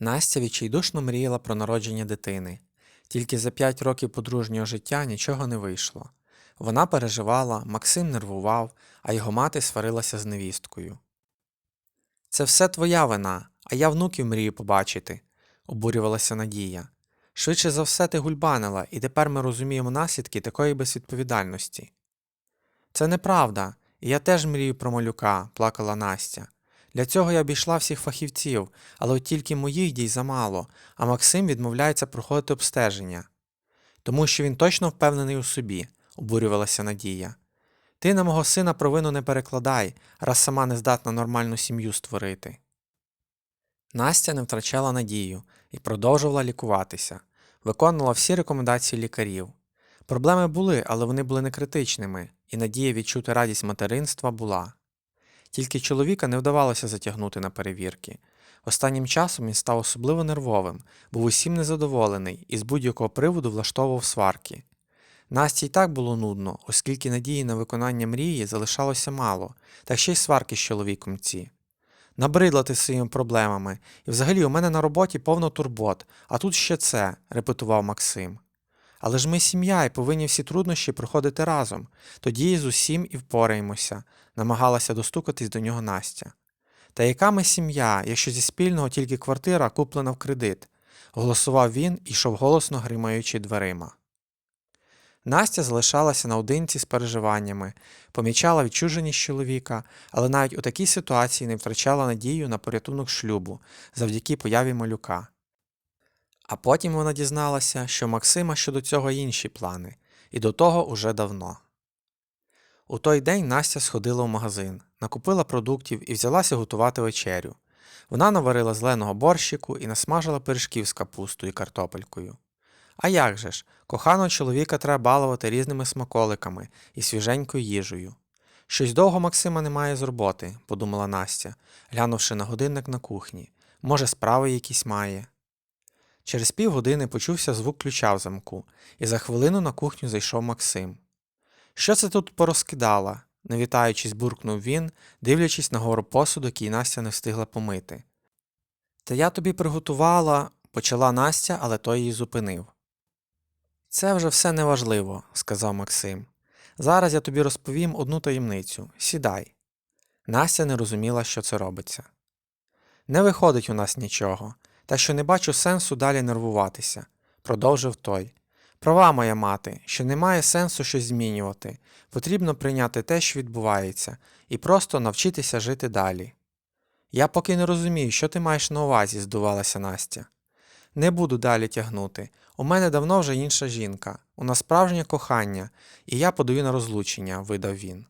Настя відчайдушно мріяла про народження дитини. Тільки за п'ять років подружнього життя нічого не вийшло. Вона переживала, Максим нервував, а його мати сварилася з невісткою. Це все твоя вина, а я внуків мрію побачити, обурювалася Надія. Швидше за все ти гульбанила, і тепер ми розуміємо наслідки такої безвідповідальності. Це неправда, і я теж мрію про малюка, плакала Настя. Для цього я обійшла всіх фахівців, але от тільки моїх дій замало, а Максим відмовляється проходити обстеження. Тому що він точно впевнений у собі, обурювалася Надія. Ти на мого сина провину не перекладай, раз сама не здатна нормальну сім'ю створити. Настя не втрачала надію і продовжувала лікуватися, виконувала всі рекомендації лікарів. Проблеми були, але вони були не критичними, і надія відчути радість материнства була. Тільки чоловіка не вдавалося затягнути на перевірки. Останнім часом він став особливо нервовим, був усім незадоволений і з будь-якого приводу влаштовував сварки. Насті й так було нудно, оскільки надії на виконання мрії залишалося мало, та ще й сварки з чоловіком ці. Набридла ти своїми проблемами, і взагалі у мене на роботі повно турбот, а тут ще це, репетував Максим. Але ж ми сім'я і повинні всі труднощі проходити разом, тоді з усім і впораємося, намагалася достукатись до нього Настя. Та яка ми сім'я, якщо зі спільного тільки квартира куплена в кредит? голосував він і йшов голосно гримаючи дверима. Настя залишалася наодинці з переживаннями, помічала відчуженість чоловіка, але навіть у такій ситуації не втрачала надію на порятунок шлюбу завдяки появі малюка. А потім вона дізналася, що Максима щодо цього інші плани, і до того уже давно. У той день Настя сходила в магазин, накупила продуктів і взялася готувати вечерю. Вона наварила зеленого борщику і насмажила пиріжків з капустою і картопелькою. А як же ж, коханого чоловіка треба балувати різними смаколиками і свіженькою їжею. Щось довго Максима немає з роботи, подумала Настя, глянувши на годинник на кухні. Може, справи якісь має. Через півгодини почувся звук ключа в замку, і за хвилину на кухню зайшов Максим. Що це тут порозкидала? не вітаючись, буркнув він, дивлячись на гору посуду, який Настя не встигла помити. Та я тобі приготувала, почала Настя, але той її зупинив. Це вже все неважливо, сказав Максим. Зараз я тобі розповім одну таємницю. Сідай. Настя не розуміла, що це робиться. Не виходить у нас нічого, так що не бачу сенсу далі нервуватися, продовжив той. Права моя мати, що немає сенсу щось змінювати, потрібно прийняти те, що відбувається, і просто навчитися жити далі. Я поки не розумію, що ти маєш на увазі, здувалася Настя. Не буду далі тягнути. У мене давно вже інша жінка, у нас справжнє кохання, і я подаю на розлучення, видав він.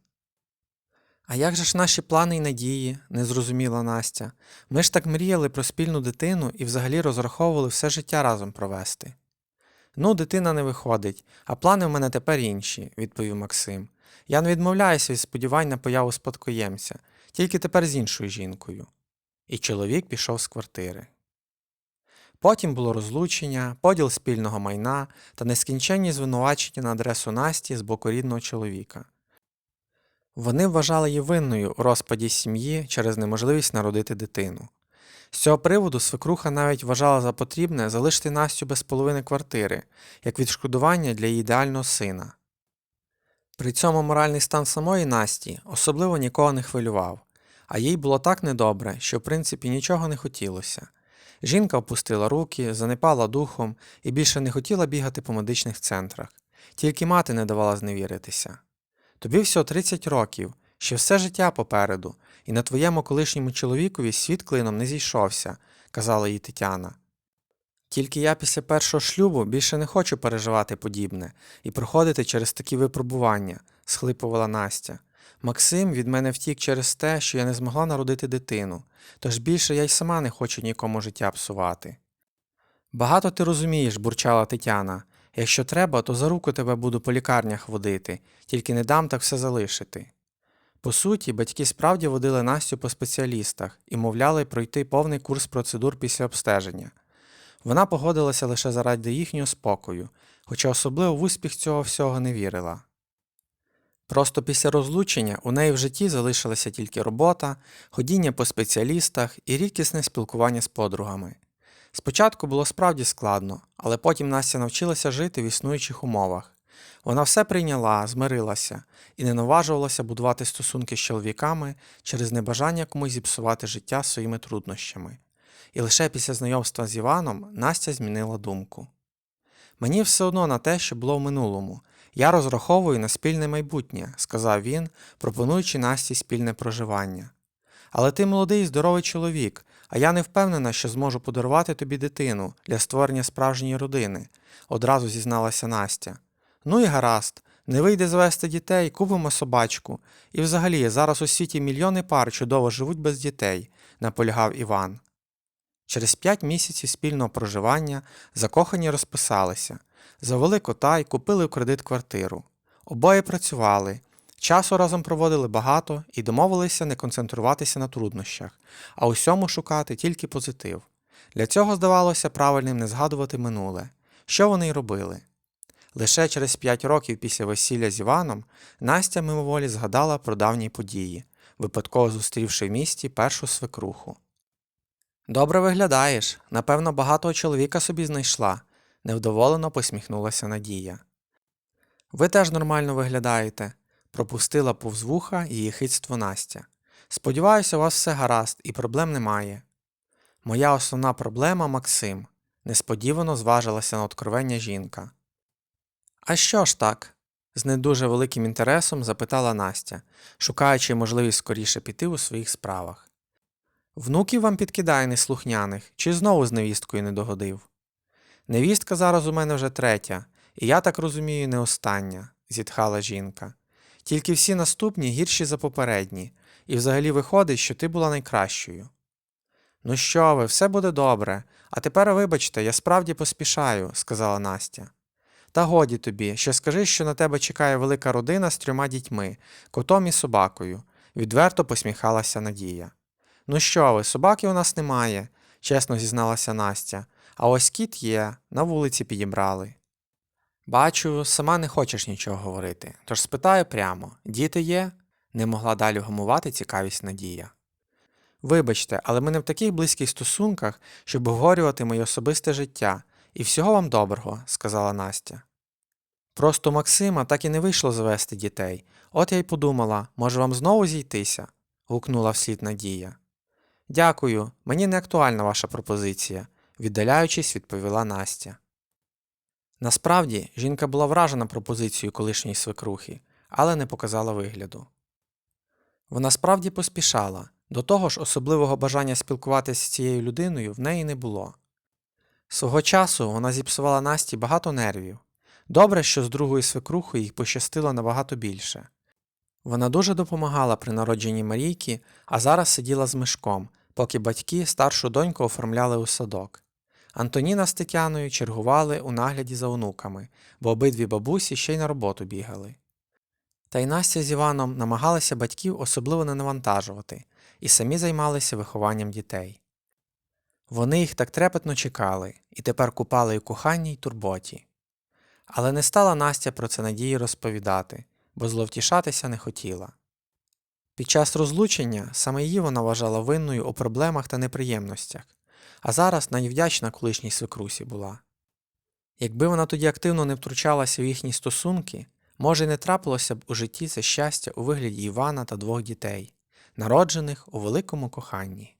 А як же ж наші плани і надії, не зрозуміла Настя. Ми ж так мріяли про спільну дитину і взагалі розраховували все життя разом провести. Ну, дитина не виходить, а плани в мене тепер інші, відповів Максим. Я не відмовляюся від сподівань на появу спадкоємця, тільки тепер з іншою жінкою. І чоловік пішов з квартири. Потім було розлучення, поділ спільного майна та нескінченні звинувачення на адресу Насті з боку рідного чоловіка. Вони вважали її винною у розпаді сім'ї через неможливість народити дитину. З цього приводу свекруха навіть вважала за потрібне залишити Настю без половини квартири, як відшкодування для її ідеального сина. При цьому моральний стан самої Насті особливо нікого не хвилював, а їй було так недобре, що в принципі нічого не хотілося. Жінка опустила руки, занепала духом і більше не хотіла бігати по медичних центрах, тільки мати не давала зневіритися. Тобі всього 30 років, ще все життя попереду, і на твоєму колишньому чоловікові світ клином не зійшовся, казала їй Тетяна. Тільки я після першого шлюбу більше не хочу переживати подібне і проходити через такі випробування, схлипувала Настя. Максим від мене втік через те, що я не змогла народити дитину, тож більше я й сама не хочу нікому життя псувати. Багато ти розумієш, бурчала Тетяна. Якщо треба, то за руку тебе буду по лікарнях водити, тільки не дам так все залишити. По суті, батьки справді водили Настю по спеціалістах і мовляли пройти повний курс процедур після обстеження. Вона погодилася лише заради їхнього спокою, хоча особливо в успіх цього всього не вірила. Просто після розлучення у неї в житті залишилася тільки робота, ходіння по спеціалістах і рідкісне спілкування з подругами. Спочатку було справді складно, але потім Настя навчилася жити в існуючих умовах. Вона все прийняла, змирилася і не наважувалася будувати стосунки з чоловіками через небажання комусь зіпсувати життя своїми труднощами. І лише після знайомства з Іваном Настя змінила думку. Мені все одно на те, що було в минулому. Я розраховую на спільне майбутнє, сказав він, пропонуючи Насті спільне проживання. Але ти молодий і здоровий чоловік, а я не впевнена, що зможу подарувати тобі дитину для створення справжньої родини, одразу зізналася Настя. Ну і гаразд, не вийде звести дітей, купимо собачку. І взагалі, зараз у світі мільйони пар чудово живуть без дітей, наполягав Іван. Через п'ять місяців спільного проживання закохані розписалися, завели кота і купили в кредит квартиру. Обоє працювали, часу разом проводили багато і домовилися не концентруватися на труднощах, а усьому шукати тільки позитив. Для цього здавалося правильним не згадувати минуле, що вони й робили. Лише через п'ять років після весілля з Іваном Настя мимоволі згадала про давні події, випадково зустрівши в місті першу свекруху. Добре виглядаєш, напевно, багатого чоловіка собі знайшла, невдоволено посміхнулася Надія. Ви теж нормально виглядаєте, пропустила повз вуха її хитство Настя. Сподіваюся, у вас все гаразд і проблем немає. Моя основна проблема Максим, несподівано зважилася на откровення жінка. А що ж так? з не дуже великим інтересом запитала Настя, шукаючи можливість скоріше піти у своїх справах. Внуків вам підкидає неслухняних, чи знову з невісткою не догодив? Невістка зараз у мене вже третя, і я так розумію, не остання, зітхала жінка. Тільки всі наступні гірші за попередні, і взагалі виходить, що ти була найкращою. Ну що ви, все буде добре, а тепер вибачте, я справді поспішаю, сказала Настя. Та годі тобі, ще скажи, що на тебе чекає велика родина з трьома дітьми, котом і собакою, відверто посміхалася Надія. Ну що ви, собаки у нас немає, чесно зізналася Настя, а ось кіт є, на вулиці підібрали. Бачу, сама не хочеш нічого говорити, тож спитаю прямо діти є? не могла далі гамувати цікавість Надія. Вибачте, але ми не в таких близьких стосунках, щоб обговорювати моє особисте життя, і всього вам доброго, сказала Настя. Просто Максима так і не вийшло завести дітей. От я й подумала, може вам знову зійтися? гукнула вслід Надія. Дякую, мені не актуальна ваша пропозиція, віддаляючись, відповіла Настя. Насправді, жінка була вражена пропозицією колишньої свекрухи, але не показала вигляду. Вона справді поспішала, до того ж особливого бажання спілкуватися з цією людиною в неї не було. Свого часу вона зіпсувала Насті багато нервів. Добре, що з другою свекрухою їй пощастило набагато більше. Вона дуже допомагала при народженні Марійки, а зараз сиділа з мишком, поки батьки старшу доньку оформляли у садок. Антоніна з Тетяною чергували у нагляді за онуками, бо обидві бабусі ще й на роботу бігали. Та й Настя з Іваном намагалися батьків особливо не навантажувати і самі займалися вихованням дітей. Вони їх так трепетно чекали і тепер купали у коханні й турботі. Але не стала Настя про це Надії розповідати, бо зловтішатися не хотіла. Під час розлучення саме її вона вважала винною у проблемах та неприємностях, а зараз найвдячна колишній свекрусі була. Якби вона тоді активно не втручалася в їхні стосунки, може, й не трапилося б у житті це щастя у вигляді Івана та двох дітей, народжених у великому коханні.